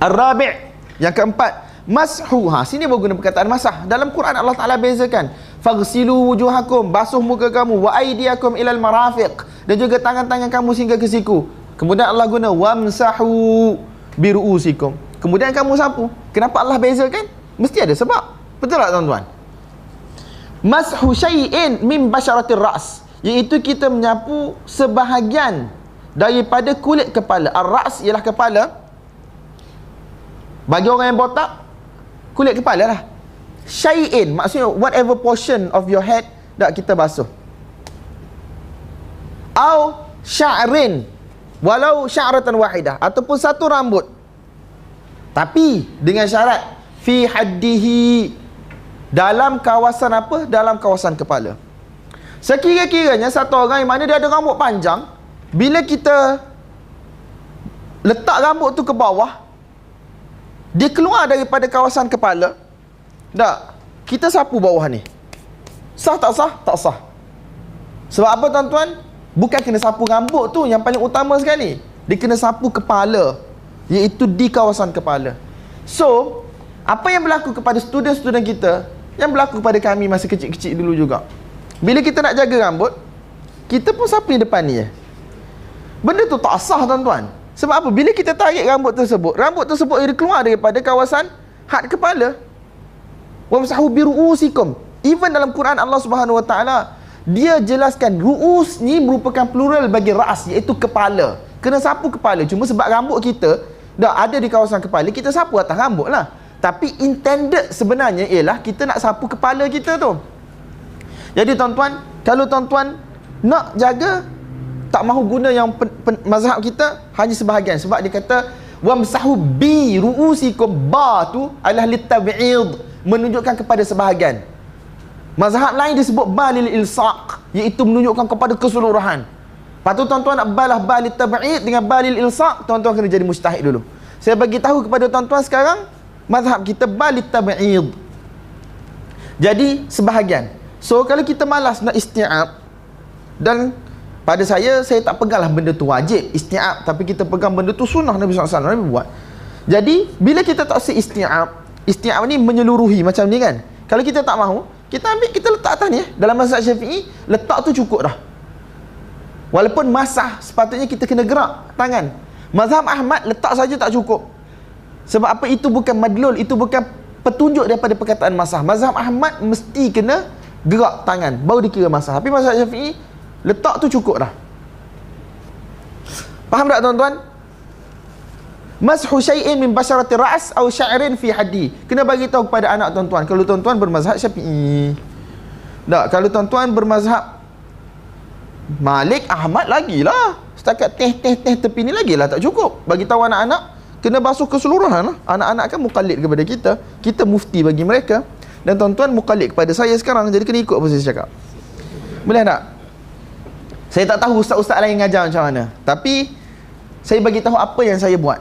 Ar-rabi' yang keempat, mashu. Ha, sini baru guna perkataan masah. Dalam Quran Allah Taala bezakan. Faghsilu wujuhakum, basuh muka kamu wa aydiyakum ilal marafiq dan juga tangan-tangan kamu sehingga ke siku. Kemudian Allah guna wamsahu biruusikum. Kemudian kamu sapu. Kenapa Allah bezakan? Mesti ada sebab. Betul tak tuan-tuan? Mashu syai'in min basyaratir ra's iaitu kita menyapu sebahagian daripada kulit kepala. Ar-ra's ialah kepala. Bagi orang yang botak, kulit kepala lah. Syai'in maksudnya whatever portion of your head dak kita basuh. Au sya'rin walau sya'ratan wahidah ataupun satu rambut. Tapi dengan syarat fi haddihi dalam kawasan apa? Dalam kawasan kepala. Sekira-kiranya satu orang yang mana dia ada rambut panjang bila kita letak rambut tu ke bawah dia keluar daripada kawasan kepala tak. Kita sapu bawah ni. Sah tak sah? Tak sah. Sebab apa tuan-tuan? Bukan kena sapu rambut tu yang paling utama sekali. Dia kena sapu kepala. Iaitu di kawasan kepala. So, apa yang berlaku kepada student-student kita, yang berlaku kepada kami masa kecil-kecil dulu juga. Bila kita nak jaga rambut, kita pun sapu yang depan ni. Benda tu tak sah tuan-tuan. Sebab apa? Bila kita tarik rambut tersebut, rambut tersebut dia keluar daripada kawasan had kepala. Wamsahu biruusikum. Even dalam Quran Allah Subhanahu wa taala dia jelaskan ruus ni merupakan plural bagi ras iaitu kepala. Kena sapu kepala. Cuma sebab rambut kita dah ada di kawasan kepala kita sapu atas rambut lah. Tapi intended sebenarnya ialah kita nak sapu kepala kita tu. Jadi tuan-tuan kalau tuan-tuan nak jaga tak mahu guna yang pen, pen, mazhab kita hanya sebahagian. Sebab dia kata wamsahu bi ruusikum ba tu adalah litab'id menunjukkan kepada sebahagian. Mazhab lain disebut balil ilsaq iaitu menunjukkan kepada keseluruhan. Tu tuan-tuan nak balah balil tab'id dengan balil ilsaq tuan-tuan kena jadi mustahid dulu. Saya bagi tahu kepada tuan-tuan sekarang mazhab kita balil tab'id. Jadi sebahagian. So kalau kita malas nak isti'ab dan pada saya saya tak peganglah benda tu wajib isti'ab. Tapi kita pegang benda tu sunnah Nabi SAW Nabi buat. Jadi bila kita tak si isti'ab isti'ab ni menyeluruhi macam ni kan? Kalau kita tak mahu kita ambil kita letak atas ni eh. dalam mazhab syafi'i letak tu cukup dah. Walaupun masah sepatutnya kita kena gerak tangan. Mazhab ahmad letak saja tak cukup. Sebab apa? Itu bukan madlul itu bukan petunjuk daripada perkataan masah. Mazhab ahmad mesti kena gerak tangan baru dikira masah. Tapi mazhab syafi'i letak tu cukup dah. Faham tak tuan-tuan? Mashu syai'in min basyarati ra's aw sya'rin fi haddi. Kena bagi tahu kepada anak tuan-tuan kalau tuan-tuan bermazhab syafi'i. Tak kalau tuan-tuan bermazhab Malik Ahmad lagilah. Setakat teh teh teh tepi ni lagilah tak cukup. Bagi tahu anak-anak kena basuh keseluruhan lah. anak-anak kan mukallid kepada kita. Kita mufti bagi mereka. Dan tuan-tuan mukallid kepada saya sekarang jadi kena ikut apa saya cakap. Boleh tak saya tak tahu ustaz-ustaz lain ngajar macam mana. Tapi saya bagi tahu apa yang saya buat